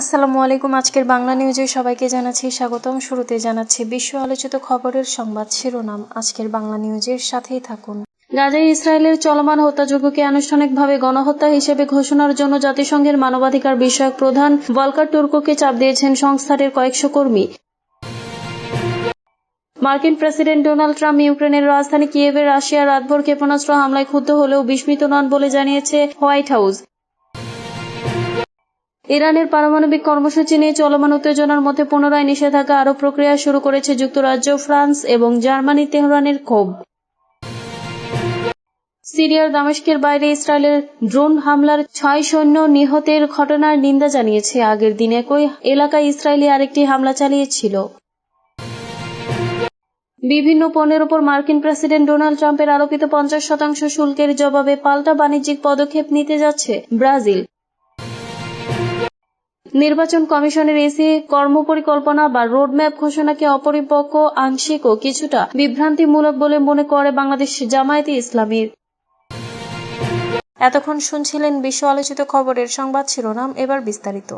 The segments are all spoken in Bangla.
আসসালামু আলাইকুম, আজকের বাংলা নিউজে সবাইকে জানাচ্ছি স্বাগতম। শুরুতে জানাচ্ছি বিশ্ব আলোচিত খবরের সংবাদ শিরোনাম। আজকের বাংলা নিউজের সাথেই থাকুন। গাজায় ইসরায়েলের চলমান হত্যাযজ্ঞকে আনুষ্ঠানিকভাবে গণহত্যা হিসেবে ঘোষণার জন্য জাতিসংঘের মানবাধিকার বিষয়ক প্রধান ভলকার টুর্কোকে চাপ দিয়েছেন সংস্থাটির কয়েকশো কর্মী। মার্কিন প্রেসিডেন্ট ডোনাল্ড ট্রাম্প ইউক্রেনের রাজধানী কিয়েভে রাশিয়ার রাতভর ক্ষেপণাস্ত্র হামলায় ক্ষুব্ধ হলেও বিস্মিত নন বলে জানিয়েছে হোয়াইট হাউস। ইরানের পারমাণবিক কর্মসূচি নিয়ে চলমান উত্তেজনার মধ্যে পুনরায় নিষেধাজ্ঞা আরোপ প্রক্রিয়া শুরু করেছে যুক্তরাজ্য, ফ্রান্স এবং জার্মানি তেহরানের ক্ষোভ। সিরিয়ার দামেস্কের বাইরে ইসরায়েলের ড্রোন হামলার ছয় সৈন্য নিহতের ঘটনার নিন্দা জানিয়েছে। আগের দিন একই এলাকায় ইসরায়েলি আরেকটি হামলা চালিয়েছিল। বিভিন্ন পণ্যের উপর মার্কিন প্রেসিডেন্ট ডোনাল্ড ট্রাম্পের আরোপিত পঞ্চাশ শতাংশ শুল্কের জবাবে পাল্টা বাণিজ্যিক পদক্ষেপ নিতে যাচ্ছে ব্রাজিল। নির্বাচন কমিশনের এসি কর্মপরিকল্পনা বা রোডম্যাপ ঘোষণাকে অপরিপক্ক, আংশিক ও কিছুটা বিভ্রান্তিমূলক বলে মনে করে বাংলাদেশ জামায়াতে ইসলামীর। এতক্ষণ শুনছিলেন বিশ্ব আলোচিত খবরের সংবাদ শিরোনাম, এবার বিস্তারিত।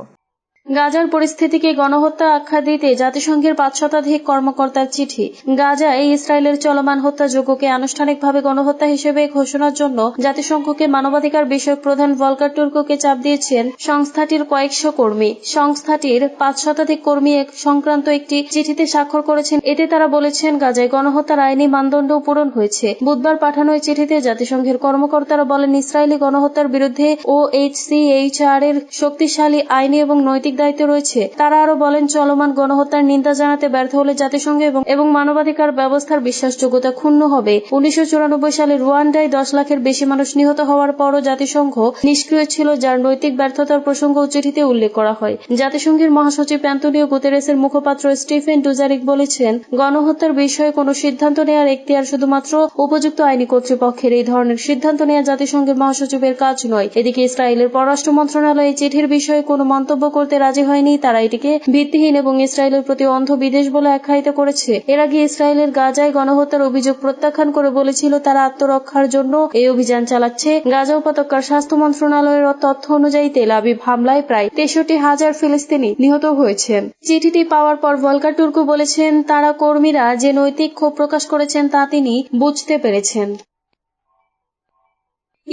গাজার পরিস্থিতিকে গণহত্যা আখ্যা দিতে জাতিসংঘের পাঁচ শতাধিক কর্মকর্তার চিঠি। গাজায় ইসরায়েলের চলমান হত্যাযজ্ঞকে আনুষ্ঠানিকভাবে গণহত্যা হিসেবে ঘোষণার জন্য জাতিসংঘকে মানবাধিকার বিষয়ক প্রধান ভলকার টুর্কোকে চাপ দিয়েছেন সংস্থাটির কয়েকশো কর্মী। সংস্থাটির পাঁচ শতাধিক কর্মী এক সংক্রান্ত একটি চিঠিতে স্বাক্ষর করেছেন। এতে তারা বলেছেন, গাজায় গণহত্যার আইনি মানদণ্ড পূরণ হয়েছে। বুধবার পাঠানো এই চিঠিতে জাতিসংঘের কর্মকর্তারা বলেন, ইসরায়েলি গণহত্যার বিরুদ্ধে O H C H R এর শক্তিশালী আইনি এবং নৈতিক দায়িত্ব রয়েছে। তারা আরও বলেন, চলমান গণহত্যার নিন্দা জানাতে ব্যর্থ হলে জাতিসংঘ এবং মানবাধিকার ব্যবস্থার বিশ্বাসযোগ্যতা ক্ষুণ্ণ হবে। উনিশশো চুরানব্বই সালে রুয়ান্ডায় দশ লাখের বেশি মানুষ নিহত হওয়ার পরও জাতিসংঘ নিষ্ক্রিয় ছিল, যার নৈতিক ব্যর্থতার প্রসঙ্গ চিঠিতে উল্লেখ করা হয়। জাতিসংঘের মহাসচিব অ্যান্তনিও গুতেরেসের মুখপাত্র স্টিফেন ডুজারিক বলেছেন, গণহত্যার বিষয়ে কোনো সিদ্ধান্ত নেওয়ার এখতিয়ার শুধুমাত্র উপযুক্ত আইনি কর্তৃপক্ষের এই ধরনের সিদ্ধান্ত নেওয়া জাতিসংঘের মহাসচিবের কাজ নয়। এদিকে ইসরায়েলের পররাষ্ট্র মন্ত্রণালয় চিঠির বিষয়ে কোনো মন্তব্য করতে রাজি হয়নি, তারা এটিকে ভিত্তিহীন এবং ইসরায়েলের প্রতি অন্ধ বিদেশ বলে আখ্যায়িত করেছে। এর আগে ইসরায়েলের গাজায় গণহত্যার অভিযোগ প্রত্যাখ্যান করে বলেছিল, তারা আত্মরক্ষার জন্য এই অভিযান চালাচ্ছে। গাজা উপত্যকার স্বাস্থ্য মন্ত্রণালয়ের তথ্য অনুযায়ী তেল আবিব হামলায় প্রায় তেষট্টি হাজার ফিলিস্তিনি নিহত হয়েছেন। চিঠিটি পাওয়ার পর ভলকার টুর্কু বলেছেন, তারা কর্মীরা যে নৈতিক ক্ষোভ প্রকাশ করেছেন তা তিনি বুঝতে পেরেছেন।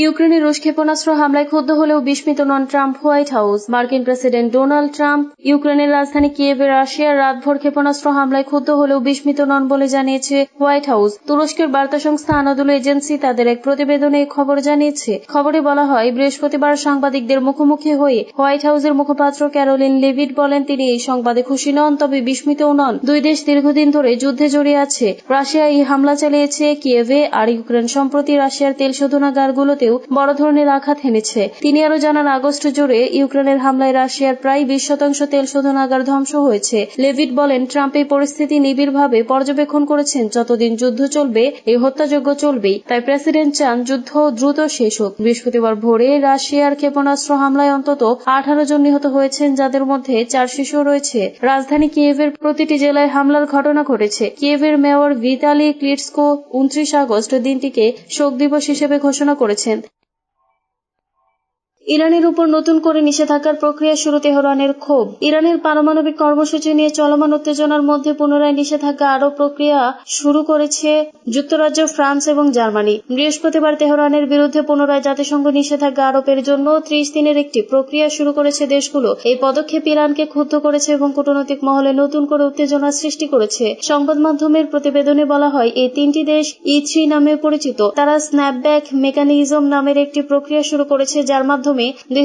ইউক্রেনে রুশ ক্ষেপণাস্ত্র হামলায় ক্ষুব্ধ হলেও বিস্মিত নন ট্রাম্প হোয়াইট হাউস। মার্কিন প্রেসিডেন্ট ডোনাল্ড ট্রাম্প ইউক্রেনের রাজধানী কিয়েভে রাশিয়ার রাতভর ক্ষেপণাস্ত্র হামলায় ক্ষুব্ধ হলেও বিস্মিত নন বলে জানিয়েছে হোয়াইট হাউস। তুরস্কের বার্তা সংস্থা আনাদুল এজেন্সি তাদের এক প্রতিবেদনে খবর জানিয়েছে। খবরে বলা হয়, বৃহস্পতিবার সাংবাদিকদের মুখোমুখি হয়ে হোয়াইট হাউসের মুখপাত্র ক্যারোলিন লেভিড বলেন, তিনি এই সংবাদে খুশি নন, তবে বিস্মিতও নন। দুই দেশ দীর্ঘদিন ধরে যুদ্ধে জড়িয়ে আছে। রাশিয়া এই হামলা চালিয়েছে কিয়েভে, আর ইউক্রেন সম্প্রতি রাশিয়ার তেল শোধনাগারগুলোতে ইউক্রেনেতেও বড় ধরনের আঘাত হেনেছে। তিনি আরও জানান, আগস্ট জুড়ে ইউক্রেনের হামলায় রাশিয়ার প্রায় বিশ শতাংশ তেল শোধনাগার ধ্বংস হয়েছে। লেভিড বলেন ট্রাম্প এই পরিস্থিতি নিবিড়ভাবে পর্যবেক্ষণ করেছেন, যতদিন যুদ্ধ চলবে এই হত্যাযজ্ঞ চলবেই। তাই প্রেসিডেন্ট চান যুদ্ধ দ্রুত শেষ হোক। বৃহস্পতিবার ভোরে রাশিয়ার ক্ষেপণাস্ত্র হামলায় অন্তত আঠারো জন নিহত হয়েছেন, যাদের মধ্যে চার শিশু রয়েছে। রাজধানী কিয়েভের প্রতিটি জেলায় হামলার ঘটনা ঘটেছে। কিয়েভের মেয়র ভিতালি ক্লিটসকো উনত্রিশ আগস্ট দিনটিকে শোক দিবস হিসেবে ঘোষণা করেছেন। ইরানের উপর নতুন করে নিষেধাজ্ঞার প্রক্রিয়া শুরু তেহরানের ক্ষোভ। ইরানের পারমাণবিক কর্মসূচি নিয়ে চলমান উত্তেজনার মধ্যে পুনরায় নিষেধাজ্ঞা আরও প্রক্রিয়া শুরু করেছে যুক্তরাজ্য, ফ্রান্স এবং জার্মানি। বৃহস্পতিবার তেহরানের বিরুদ্ধে পুনরায় জাতিসংঘ নিষেধাজ্ঞা আরোপের জন্য ত্রিশ দিনের একটি প্রক্রিয়া শুরু করেছে দেশগুলো। এই পদক্ষেপ ইরানকে ক্ষুব্ধ করেছে এবং কূটনৈতিক মহলে নতুন করে উত্তেজনার সৃষ্টি করেছে। সংবাদ মাধ্যমের প্রতিবেদনে বলা হয়, এই তিনটি দেশ ই নামে পরিচিত। তারা স্ন্যাপব্যাক মেকানিজম নামের একটি প্রক্রিয়া শুরু করেছে, যার মাধ্যমে মাধ্যমে দুই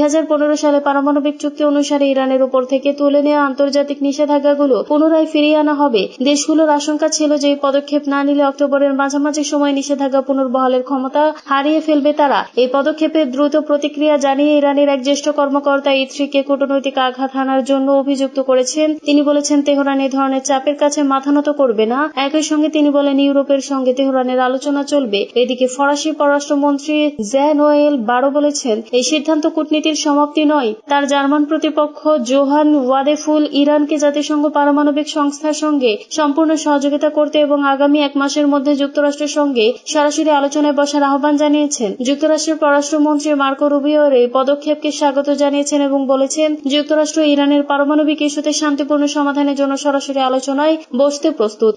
সালে পারমাণবিক চুক্তি অনুসারে ইরানের উপর থেকে তুলে নেওয়া আন্তর্জাতিক নিষেধাজ্ঞাগুলো পুনরায় ফিরিয়ে আনা হবে। দেশগুলোর আশঙ্কা ছিল যে পদক্ষেপ না নিলে অক্টোবরের মাঝামাঝি সময় নিষেধাজ্ঞা পুনর্বহালের ক্ষমতা হারিয়ে ফেলবে তারা। এই পদক্ষেপের দ্রুত প্রতিক্রিয়া জানিয়ে ইরানের এক জ্যেষ্ঠ কর্মকর্তা ইথ্রিকে কূটনৈতিক আঘাত হানার জন্য অভিযুক্ত করেছেন। তিনি বলেছেন, তেহরান এই ধরনের চাপের কাছে মাথা নত করবে না। একই সঙ্গে তিনি বলেন, ইউরোপের সঙ্গে তেহরানের আলোচনা চলবে। এদিকে ফরাসি পররাষ্ট্রমন্ত্রী জ্যান ওয়েল বারো বলেছেন, এই সিদ্ধান্ত চূড়ান্ত কূটনীতির সমাপ্তি নয়। তার জার্মান প্রতিপক্ষ জোহান ওয়াদেফুল ইরানকে জাতিসংঘ পারমাণবিক সংস্থার সঙ্গে সম্পূর্ণ সহযোগিতা করতে এবং আগামী এক মাসের মধ্যে যুক্তরাষ্ট্রের সঙ্গে সরাসরি আলোচনায় বসার আহ্বান জানিয়েছেন। যুক্তরাষ্ট্রের পররাষ্ট্রমন্ত্রী মার্কো রুবিওর এই পদক্ষেপকে স্বাগত জানিয়েছেন এবং বলেছেন, যুক্তরাষ্ট্র ইরানের পারমাণবিক ইস্যুতে শান্তিপূর্ণ সমাধানের জন্য সরাসরি আলোচনায় বসতে প্রস্তুত।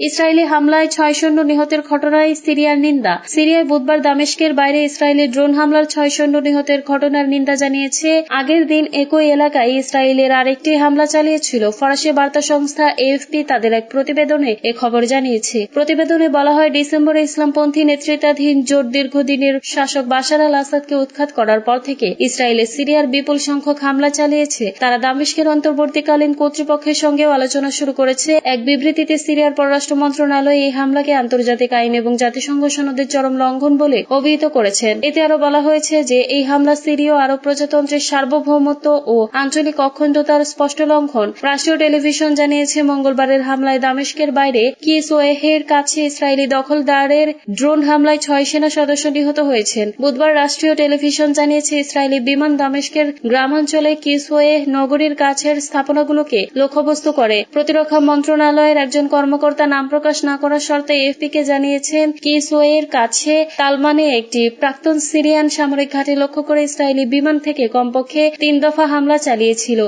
ইসরায়েলি হামলায় ছয় সৈন্য নিহতের ঘটনায় সিরিয়ার নিন্দা। সিরিয়ায় বুধবার দামেস্কের বাইরে ইসরায়েলি ড্রোন হামলার ছয় সৈন্য নিহতের ঘটনার নিন্দা জানিয়েছে। আগের দিন একই এলাকায় ইসরায়েলের আরেকটি হামলা চালিয়েছিল। ফরাসি বার্তা সংস্থা এএফপি তাদের এক প্রতিবেদনে এ খবর জানিয়েছে। প্রতিবেদনে বলা হয়, ডিসেম্বরে ইসলামপন্থী নেতৃত্বাধীন জোট দীর্ঘদিনের শাসক বাশার আল আসাদকে উৎখাত করার পর থেকে ইসরায়েলে সিরিয়ার বিপুল সংখ্যক হামলা চালিয়েছে। তারা দামেস্কের অন্তর্বর্তীকালীন কর্তৃপক্ষের সঙ্গেও আলোচনা শুরু করেছে। এক বিবৃতিতে সিরিয়ার পররাষ্ট্র মন্ত্রণালয় এই হামলাকে আন্তর্জাতিক আইন এবং জাতিসংঘ সনদের চরম লঙ্ঘন বলে অভিহিত করেছেন। এতে আরও বলা হয়েছে যে, এই হামলা সিরীয় আরব প্রজাতন্ত্রের সার্বভৌমত্ব ও আঞ্চলিক অখণ্ডতার স্পষ্ট লঙ্ঘন। রাষ্ট্রীয় টেলিভিশন জানিয়েছে, মঙ্গলবারের হামলায় দামেস্কের বাইরে কিসওয়েহের কাছে ইসরায়েলি দখলদারের ড্রোন হামলায় ছয় সেনা সদস্য নিহত হয়েছেন। বুধবার রাষ্ট্রীয় টেলিভিশন জানিয়েছে, ইসরায়েলি বিমান দামেস্কের গ্রামাঞ্চলে কিসওয়ে নগরীর কাছের স্থাপনাগুলোকে লক্ষ্যবস্তু করে। প্রতিরক্ষা মন্ত্রণালয়ের একজন কর্মকর্তা নাম প্রকাশ না করার শর্তে এফপিকে জানিয়েছেন কিসওয়ের কাছে তালমানে একটি প্রাক্তন সিরিয়ান সামরিক ঘাঁটি লক্ষ্য করে ইসরায়েলি বিমান থেকে কমপক্ষে তিন দফা হামলা চালিয়েছিল।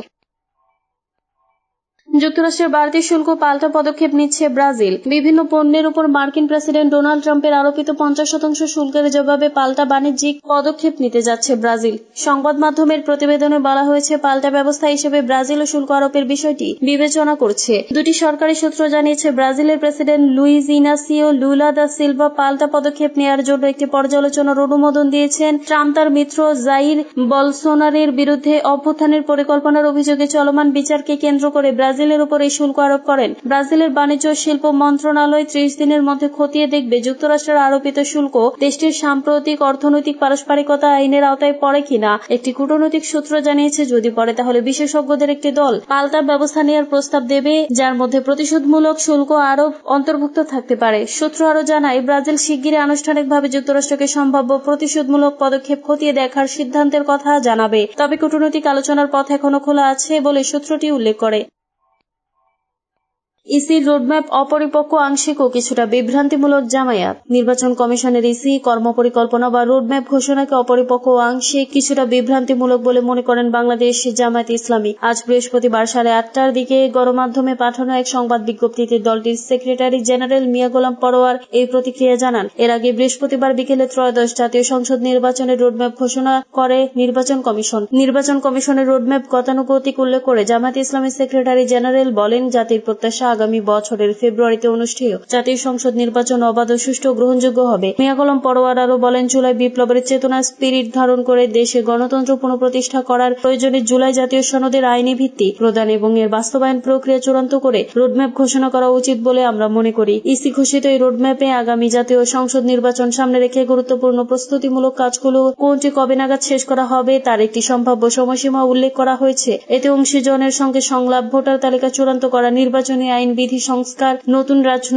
যুক্তরাষ্ট্রের বাড়তি শুল্ক পাল্টা পদক্ষেপ নিচ্ছে ব্রাজিল। বিভিন্ন পণ্যের উপর মার্কিন প্রেসিডেন্ট ডোনাল্ড ট্রাম্পের আরোপিত পঞ্চাশ শতাংশ শুল্কের জবাবে পাল্টা বাণিজ্যিক পদক্ষেপ নিতে যাচ্ছে ব্রাজিল। সংবাদ মাধ্যমের প্রতিবেদনে বলা হয়েছে, পাল্টা ব্যবস্থা হিসেবে ব্রাজিলও শুল্ক আরোপের বিষয়টি বিবেচনা করছে। দুটি সরকারি সূত্র জানিয়েছে, ব্রাজিলের president Luiz Inacio Lula da Silva পাল্টা পদক্ষেপ নেওয়ার জন্য একটি পর্যালোচনার অনুমোদন দিয়েছেন। ট্রাম্প তার মিত্র জাইর বলসোনারের বিরুদ্ধে অভ্যুত্থানের পরিকল্পনার অভিযোগে চলমান বিচারকে কেন্দ্র করে ব্রাজিল ব্রাজিলের উপর এই শুল্ক আরোপ করেন। ব্রাজিলের বাণিজ্য শিল্প মন্ত্রণালয় ত্রিশ দিনের মধ্যে খতিয়ে দেখবে যুক্তরাষ্ট্রের আরোপিত শুল্ক দেশটির সাম্প্রতিক অর্থনৈতিক পারস্পরিকতা আইনের আওতায় পড়ে কিনা একটি কূটনৈতিক সূত্র জানিয়েছে। যদি পড়ে, তাহলে বিশেষজ্ঞদের একটি দল পাল্টা ব্যবস্থা নেওয়ার প্রস্তাব দেবে, যার মধ্যে প্রতিশোধমূলক শুল্ক আরোপ অন্তর্ভুক্ত থাকতে পারে। সূত্র আরও জানায়, ব্রাজিল শিগগিরই আনুষ্ঠানিকভাবে যুক্তরাষ্ট্রকে সম্ভাব্য প্রতিশোধমূলক পদক্ষেপ খতিয়ে দেখার সিদ্ধান্তের কথা জানাবে। তবে কূটনৈতিক আলোচনার পথ এখনও খোলা আছে বলে সূত্রটি উল্লেখ করে। ইসির রোডম্যাপ অপরিপক্ক আংশিক ও কিছুটা বিভ্রান্তিমূলক জামায়াত। নির্বাচন কমিশনের ইসি, কর্মপরিকল্পনা বা রোডম্যাপ ঘোষণাকে অপরিপক্ক আংশিক, কিছুটা বিভ্রান্তিমূলক বলে মনে করেন বাংলাদেশ জামায়াত ইসলামী। আজ বৃহস্পতিবার সাড়ে আটটার দিকে গণমাধ্যমে পাঠানো এক সংবাদ বিজ্ঞপ্তিতে দলটির সেক্রেটারি জেনারেল মিয়া গোলাম পরোয়ার এই প্রতিক্রিয়া জানান। এর আগে বৃহস্পতিবার বিকেলে ত্রয়োদশ জাতীয় সংসদ নির্বাচনের রোডম্যাপ ঘোষণা করে নির্বাচন কমিশন। নির্বাচন কমিশনের রোডম্যাপ গতানুগতিক উল্লেখ করে জামায়াত ইসলামীর সেক্রেটারি জেনারেল বলেন, জাতির প্রত্যাশা আগামী বছরের ফেব্রুয়ারিতে অনুষ্ঠেয় জাতীয় সংসদ নির্বাচন অবাধ ও সুষ্ঠু গ্রহণযোগ্য হবে। মিয়া মিয়াগলম পরোয়ার আরও বলেন, জুলাই বিপ্লবের চেতনা, স্পিরিট ধারণ করে দেশে গণতন্ত্র পুনঃপ্রতিষ্ঠা করার প্রয়োজনে জুলাই জাতীয় সনদের আইনি ভিত্তি প্রদান এবং এর বাস্তবায়ন প্রক্রিয়া চূড়ান্ত করে রোডম্যাপ ঘোষণা করা উচিত বলে আমরা মনে করি। ইসি ঘোষিত এই রোডম্যাপে আগামী জাতীয় সংসদ নির্বাচন সামনে রেখে গুরুত্বপূর্ণ প্রস্তুতিমূলক কাজগুলো কোনটি কবে নাগাদ শেষ করা হবে তার একটি সম্ভাব্য সময়সীমা উল্লেখ করা হয়েছে। এতে অংশীজনের সঙ্গে সংলাপ, ভোটার তালিকা চূড়ান্ত করা, নির্বাচনী আইন বিধি সংস্কার নতুন রাজনৈতিক